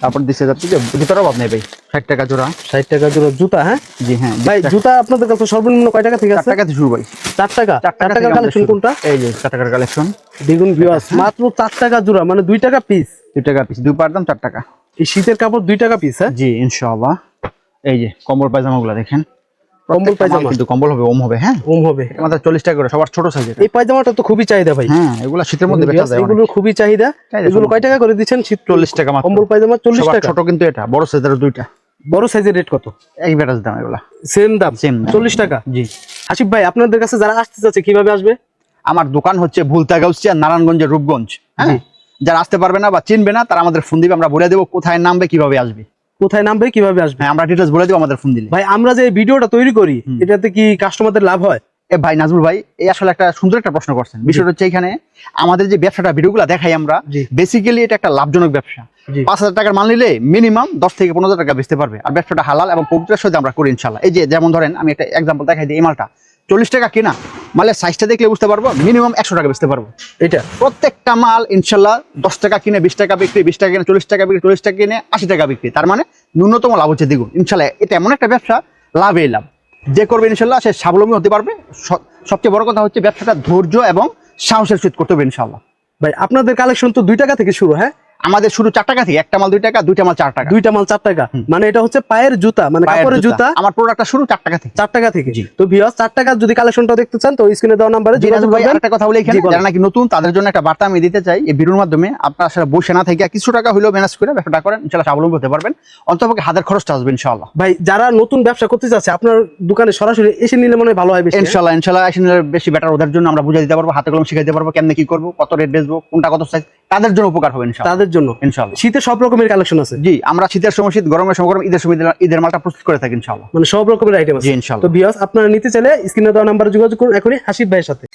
তারপর দিচ্ছে যাচ্ছে যে জুতার অভাব নেই ভাই। ষাট টাকা জোড়া। ষাট টাকা জোড়া জুতা হ্যাঁ? জি হ্যাঁ ভাই জুতা আপনাদের কাছে সর্বনিম্ন কয় টাকা থেকে আছে? থেকে শুরু ভাই। চার টাকা? চার চার টাকা টাকা কালেকশন কোনটা? এই যে চার টাকার কালেকশন দ্বিগুণ ভিউয়ার্স মাত্র চার টাকা জোড়া মানে দুই টাকা পিস দুই টাকা পিস দুই পার দাম চার টাকা। এই শীতের কাপড় দুই টাকা পিস হ্যাঁ? জি ইনশাআল্লাহ। এই যে কম্বল পায়জামা গুলা দেখেন। কম্বল পায়জামা। কিন্তু কম্বল হবে ওম হবে হ্যাঁ? ওম হবে। আমাদের চল্লিশ টাকা করে সবার ছোট সাইজের এই পায়জামাটা তো খুবই চাহিদা ভাই। হ্যাঁ এগুলো শীতের মধ্যে বেচা যায় এগুলো খুবই চাহিদা। এগুলো কয় টাকা করে দিচ্ছেন? শীত চল্লিশ টাকা মাত্র। কম্বল পায়জামা চল্লিশ সবার টাকা। ছোট কিন্তু এটা বড় সাইজের দুইটা। বড় সাইজের রেট কত? এক দাম এগুলা। সেম দাম? দাম। চল্লিশ টাকা? জি। আসিফ ভাই আপনাদের কাছে যারা আসতে চাচ্ছে কীভাবে আসবে? আমার দোকান হচ্ছে ভুলতা গাউসিয়া নারায়ণগঞ্জের রূপগঞ্জ হ্যাঁ? যারা আসতে পারবে না বা চিনবে না তারা আমাদের ফোন দিবে আমরা বলে দেবো কোথায় নামবে কীভাবে আসবে। কোথায় নামবে কীভাবে আসবে? হ্যাঁ আমরা ডিটেলস বলে দেবো আমাদের ফোন দিলে। ভাই আমরা যে ভিডিওটা তৈরি করি এটাতে কি কাস্টমারদের লাভ হয়? এ ভাই নাজমুল ভাই এই আসলে একটা সুন্দর একটা প্রশ্ন করছেন। বিষয়টা হচ্ছে এখানে আমাদের যে ব্যবসাটা ভিডিওগুলো দেখাই আমরা। বেসিক্যালি এটা একটা লাভজনক ব্যবসা। পাঁচ হাজার টাকার মাল নিলে মিনিমাম দশ থেকে পনেরো হাজার টাকা বেচতে পারবে। আর ব্যবসাটা হালাল এবং পবিত্রের সাথে আমরা করি ইনশাল্লাহ এই যে যেমন ধরেন আমি একটা এক্সাম্পল দেখাই দিই এই মালটা। চল্লিশ টাকা কিনা মালের সাইজটা দেখলে বুঝতে পারব মিনিমাম একশো টাকা বেচতে পারব। এটা? প্রত্যেকটা মাল ইনশাল্লাহ দশ টাকা কিনে বিশ টাকা বিক্রি বিশ টাকা কিনে চল্লিশ টাকা বিক্রি চল্লিশ টাকা কিনে আশি টাকা বিক্রি। তার মানে ন্যূনতম লাভ হচ্ছে দ্বিগুণ। ইনশাল্লাহ এটা এমন একটা ব্যবসা লাভেই লাভ। যে করবে ইনশাল্লাহ সে স্বাবলম্বী হতে পারবে। সবচেয়ে বড় কথা হচ্ছে ব্যবসাটা ধৈর্য এবং সাহসের সহিত করতে হবে ইনশাল্লাহ। ভাই আপনাদের কালেকশন তো দুই টাকা থেকে শুরু হ্যাঁ? আমাদের শুরু চার টাকা থেকে একটা মাল দুই টাকা দুইটা মাল চার টাকা। দুইটা মাল চার টাকা। মানে এটা হচ্ছে পায়ের জুতা মানে কাপড়ের জুতা। আমার প্রোডাক্টটা শুরু চার টাকা থেকে। চার টাকা থেকে। তো ভিউয়ার্স চার টাকা যদি কালেকশনটা দেখতে চান তো স্ক্রিনে দেওয়া নাম্বারে যোগাযোগ করবেন। আরেকটা কথা বলে এখানে যারা নাকি নতুন তাদের জন্য একটা বার্তা আমি দিতে চাই। এই ভিডিওর মাধ্যমে আপনারা আসলে বসে না থেকে কিছু টাকা হলেও ম্যানেজ করে ব্যবসাটা করেন। ইনশাল্লাহ স্বাবলম্বী হতে পারবেন। অন্তপক্ষে হাতের খরচটা আসবে ইনশাল্লাহ ভাই যারা নতুন ব্যবসা করতে চাচ্ছে আপনার দোকানে সরাসরি এসে নিলে মনে হয় ভালো হয় বেশি হ্যাঁ? ইনশাল্লাহ ইনশাল্লাহ আসলে বেশি বেটার ওদের জন্য আমরা বুঝে দিতে পারব হাতে কলম শিখাইতে পারব কেমনে কি করব কত রেট বেচবো কোনটা কত সাইজ তাদের জন্য উপকার হবে ইনশাল্লাহ তাদের জন্য। ইনশাআল্লাহ। শীতে সব রকমের কালেকশন আছে। জি আমরা শীতের সময় শীত গরমের সময় গরম ঈদের সময় ঈদের- ঈদের মালটা প্রস্তুত করে থাকি ইনশাআল্লাহ। মানে সব রকমের আইটেম আছে। জি ইনশাআল্লাহ। তো বিয়াস আপনারা নিতে চাইলে স্ক্রিনে দেওয়া নাম্বারে যোগাযোগ করুন এখনই হাসিব ভাইয়ের সাথে।